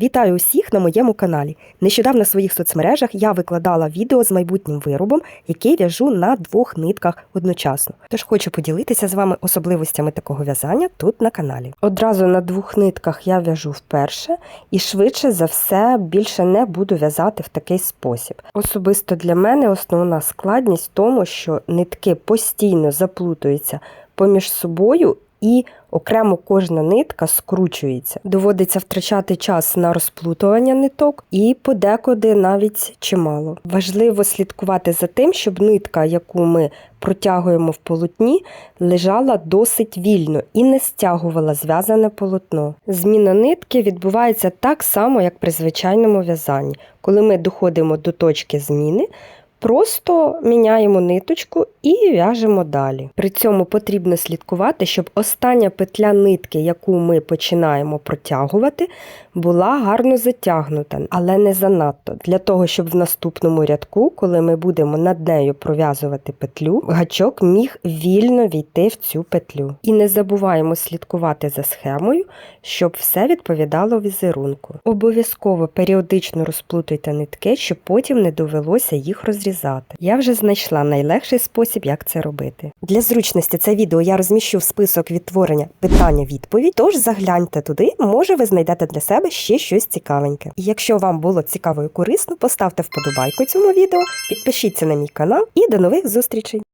Вітаю усіх на моєму каналі. Нещодавно в своїх соцмережах я викладала відео з майбутнім виробом, який в'яжу на двох нитках одночасно. Тож хочу поділитися з вами особливостями такого в'язання тут на каналі. Одразу на двох нитках я в'яжу вперше і швидше за все більше не буду в'язати в такий спосіб. Особисто для мене основна складність в тому, що нитки постійно заплутуються поміж собою і окремо кожна нитка скручується. Доводиться втрачати час на розплутування ниток і подекуди навіть чимало. Важливо слідкувати за тим, щоб нитка, яку ми протягуємо в полотні, лежала досить вільно і не стягувала зв'язане полотно. Зміна нитки відбувається так само, як при звичайному в'язанні. Коли ми доходимо до точки зміни, Просто міняємо ниточку і в'яжемо далі. При цьому потрібно слідкувати, щоб остання петля нитки, яку ми починаємо протягувати, була гарно затягнута, але не занадто. Для того, щоб в наступному рядку, коли ми будемо над нею пров'язувати петлю, гачок міг вільно війти в цю петлю. І не забуваємо слідкувати за схемою, щоб все відповідало візерунку. Обов'язково періодично розплутуйте нитки, щоб потім не довелося їх розрізати. Я вже знайшла найлегший спосіб, як це робити. Для зручності це відео я розміщу в список відтворення питання-відповідь, тож загляньте туди, може ви знайдете для себе ще щось цікавеньке. І якщо вам було цікаво і корисно, поставте вподобайку цьому відео, підпишіться на мій канал і до нових зустрічей!